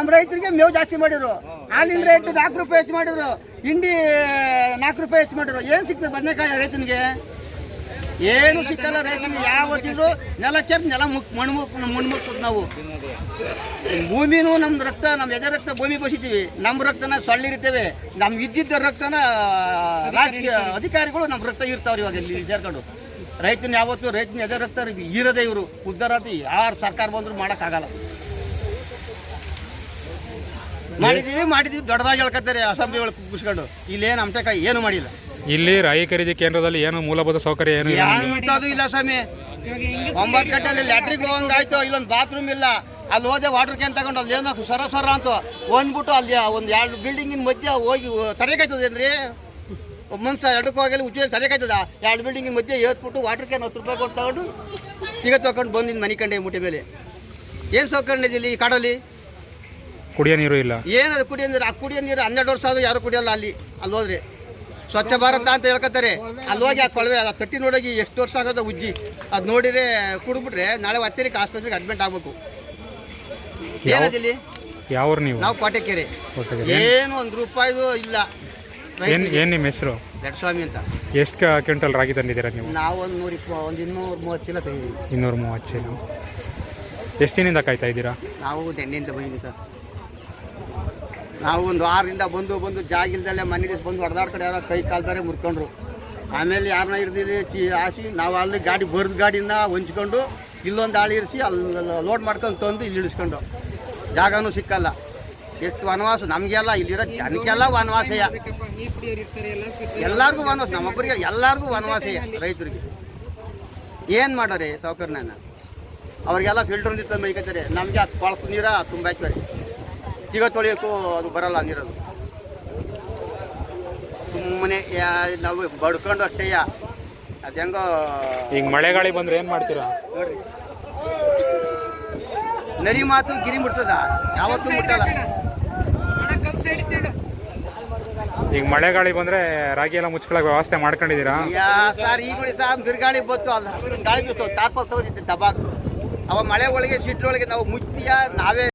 ನಮ್ಮ ರೈತರಿಗೆ ಮೇವು ಜಾಸ್ತಿ ಮಾಡಿದ್ರು. ಹಾಲಿನ ರೇಟ್ ನಾಲ್ಕು ರೂಪಾಯಿ ಹೆಚ್ಚು ಮಾಡಿದ್ರು. ಹಿಂಡಿ ನಾಲ್ಕು ರೂಪಾಯಿ ಹೆಚ್ಚು ಮಾಡಿದ್ರು. ಏನು ಸಿಗ್ತದೆ ಬದನೆಕಾಯಿ ರೈತನಿಗೆ? ಏನು ಸಿಕ್ಕಲ್ಲ ರೈತನಿಗೆ. ಯಾವ ತಿಂಗಳು ನೆಲ ಕೆರ್ ನೆಲ ಮುಕ್ ಮಣ್ಣು ಮುಕ್ ಮಣ್ಣು ಮುಕ್ತದೆ ನಾವು. ಭೂಮಿನೂ ನಮ್ಮ ರಕ್ತ ನಮ್ಮ ಎದೆ ರಕ್ತ ಭೂಮಿ ಬಸಿತೀವಿ ನಮ್ಮ ರಕ್ತನ ಸೊಳ್ಳಿರ್ತೇವೆ ನಮ್ಮ ಇದ್ದಿದ್ದ ರಕ್ತನ ರಾಜಕೀಯ ಅಧಿಕಾರಿಗಳು ನಮ್ಮ ರಕ್ತ ಇರ್ತಾವ್ರಿ ಇವಾಗ ಇಲ್ಲಿ ಸೇರ್ಕೊಂಡು. ರೈತನ ಯಾವತ್ತು ರೈತನ ಎದೆ ರಕ್ತ ಇರೋದೇ ಇವರು. ಉದ್ದಾರತಿ ಯಾರು ಸರ್ಕಾರ ಬಂದ್ರು ಮಾಡೋಕ್ಕಾಗಲ್ಲ. ಮಾಡಿದೀವಿ ಮಾಡಿದೀವಿ ದೊಡ್ಡದಾಗಿ ಹೇಳ್ಕತ್ತಾರೆ ಅಸೆಂಬ್ಲಿ ಒಳಗೆ ಕುಗ್ಗಿಸ್ಕೊಂಡು ಇಲ್ಲೇನು ಕಾಯಿ ಏನು ಮಾಡಿಲ್ಲ. ಇಲ್ಲಿ ರಾಯಿ ಖರೀದಿ ಕೇಂದ್ರದಲ್ಲಿ ಏನು ಮೂಲಭೂತ ಸೌಕರ್ಯ ಏನು ಇಲ್ಲ ಇಲ್ಲ ಸ್ವಾಮಿ. ಒಂಬತ್ತು ಗಂಟೆಯಲ್ಲಿ ಲ್ಯಾಟ್ರಿಗ್ ಹೋಗಂಗಾಯ್ತು ಇಲ್ಲೊಂದು ಬಾತ್ರೂಮ್ ಇಲ್ಲ. ಅಲ್ಲಿ ಹೋದೆ ವಾಟರ್ ಕ್ಯಾನ್ ತಗೊಂಡು ಅಲ್ಲಿ ಏನೋ ಸರ ಸರ ಅಂತ ಒಂದ್ಬಿಟ್ಟು ಅಲ್ಲಿ ಒಂದು ಎರಡು ಬಿಲ್ಡಿಂಗಿನ ಮಧ್ಯೆ ಹೋಗಿ ತಡೆಕಾಯ್ತದೇನ್ರಿ ಒಬ್ಬ ಮನ್ಸ ಎರಡಕ್ಕೆ ಹೋಗಲಿ ಉಚ್ಚ ತಡೆಕಾಯ್ತದ ಎರಡು ಬಿಲ್ಡಿಂಗಿನ ಮಧ್ಯೆ ಏತ್ಬಿಟ್ಟು ವಾಟರ್ ಕ್ಯಾನ್ ಹತ್ತು ರೂಪಾಯಿ ಕೊಟ್ಟು ತಗೊಂಡು ಸಿಗ ತಗೊಂಡು ಬಂದಿದ್ದು ಮನೆ ಕಂಡೆ ಮುಟ್ಟಿ ಮೇಲೆ. ಏನು ಸೌಕರ್ಯ ಇದೆ ಇಲ್ಲಿ ಈ ಕಾಡಲ್ಲಿ? ಕುಡಿಯೋ ನೀರು ಇಲ್ಲ. ಏನದು ಕುಡಿಯ ನೀರು? ಆ ಕುಡಿಯೋ ನೀರು ಹನ್ನೆರಡು ವರ್ಷ ಆದ್ರೂ ಯಾರು ಕುಡಿಯಲ್ಲ ಅಲ್ಲಿ ಅಲ್ಲಿ ಹೋದ್ರೆ. ಸ್ವಚ್ಛ ಭಾರತ ಅಂತ ಹೇಳ್ಕೊತಾರೆ. ಅಲ್ಲಿ ಹೋಗಿ ಆ ಕೊಳವೆ ಅಲ್ಲ ಕಟ್ಟಿ ನೋಡೋಗಿ ಎಷ್ಟು ವರ್ಷ ಆಗೋದು ಉಜ್ಜಿ. ಅದು ನೋಡಿದ್ರೆ ಕುಡಿದ್ಬಿಟ್ರೆ ನಾಳೆ ಹತ್ತಿರಕ್ಕೆ ಆಸ್ಪತ್ರೆಗೆ ಅಡ್ಮಿಟ್ ಆಗ್ಬೇಕು. ಏನದಿಲ್ಲಿ ಯಾವ ನೀವು? ನಾವು ಕೋಟೆಕೆರೆ. ಏನು ಒಂದು ರೂಪಾಯಿದು ಇಲ್ಲ. ಏನು ಏನ್ ನಿಮ್ಮ ಹೆಸರು? ಸ್ವಾಮಿ ಅಂತ. ಎಷ್ಟು ಕ್ವಿಂಟಲ್ ರಾಗಿ ತಂದಿದ್ದೀರಾ ನೀವು? ನಾವು ಒಂದು ನೂರ ಇಪ್ಪ ಒಂದು ಇನ್ನೂರು ಮೂವತ್ತು ಚೀಲ ತಂದಿದ್ದೀವಿ. ಇನ್ನೂರು ಮೂವತ್ತು ಚೀಲ. ಎಷ್ಟು ದಿನದಿಂದ ಕಾಯ್ತಾ ಇದ್ದೀರಾ? ನಾವು ದಂಡೆಯಿಂದ ಬಂದಿದ್ದೀವಿ ಸರ್. ನಾವು ಒಂದು ವಾರದಿಂದ ಬಂದು ಬಂದು ಜಾಗಿಲ್ದಲ್ಲೇ ಮನೆಗೆ ಬಂದು ಹೊಡೆದಾಡ್ಕಡೆ ಯಾರೋ ಕೈ ಕಾಲ್ದಾರೆ ಮುರ್ಕೊಂಡ್ರು. ಆಮೇಲೆ ಯಾರನ್ನ ಹಿಡ್ದಿಲ್ಲಿ ಚಿ ಹಾಸಿ, ನಾವು ಅಲ್ಲಿ ಗಾಡಿ ಬರೆದ ಗಾಡಿನ ಹೊಂಚ್ಕೊಂಡು ಇಲ್ಲೊಂದು ಆಳು ಇರಿಸಿ ಅಲ್ಲಿ ಲೋಡ್ ಮಾಡ್ಕೊಂಡು ತಂದು ಇಲ್ಲಿ ಇಳಿಸ್ಕೊಂಡು. ಜಾಗನೂ ಸಿಕ್ಕಲ್ಲ. ಎಷ್ಟು ವನವಾಸ, ನಮಗೆಲ್ಲ ಇಲ್ಲಿರೋ ಜನಕ್ಕೆಲ್ಲ ವನವಾಸಯ್ಯ ಎಲ್ಲರಿಗೂ ವನವಾಸ, ನಮ್ಮೊಬ್ಬರಿಗೆ ಎಲ್ಲರಿಗೂ ವನವಾಸಯ್ಯ ರೈತರಿಗೆ. ಏನು ಮಾಡೋರಿ ಸೌಕರ್ಯನ? ಅವ್ರಿಗೆಲ್ಲ ಫಿಲ್ಟರ್ ನೀರು ತಂದು ನಮಗೆ ಅದು ಕೊಳಕು ನೀರ ತುಂಬ ಹಾಕ್ತಾರೆ ಈಗ ತೊಳೆಯೋಕ್ಕೂ ಅದು ಬರಲ್ಲ ನೀರದು ಸುಮ್ಮನೆ ನಾವು ಬಡ್ಕೊಂಡು ಅಷ್ಟೇಯ ಅದು ಹೆಂಗೋ ಈಗ ಮಳೆ ಗಾಳಿ ಬಂದ್ರೆ ಏನು ಮಾಡ್ತೀರಾ? ನೋಡ್ರಿ. ನರಿ ಮಾತು ಗಿರಿ ಮುಟ್ತದ. ಯಾವತ್ತೂ ಮುಟ್ಟಲ್ಲ. ಈಗ ಮಳೆ ಗಾಳಿ ಬಂದ್ರೆ ರಾಗಿ ಎಲ್ಲ ಮುಚ್ಕೊಳಕ್ ವ್ಯವಸ್ಥೆ ಮಾಡ್ಕೊಂಡಿದ್ದೀರಾ? ಯಾ ಸರ್ ಈ ಗುಡಿ ಸರ್ ಬಿರುಗಾಳಿ ಬಂತು ಅಲ್ಲ. ಗಾಳಿ ಬಿತ್ತು ತಾರ್ಪಲ್ ತಗೋದಿತ್ತು ದಬಾಕ್ ಅವ ಮಳೆ ಒಳಗೆ ಸಿಟ್ಲೊಳಗೆ ನಾವು ಮುಚ್ಚಿಯ ನಾವೇ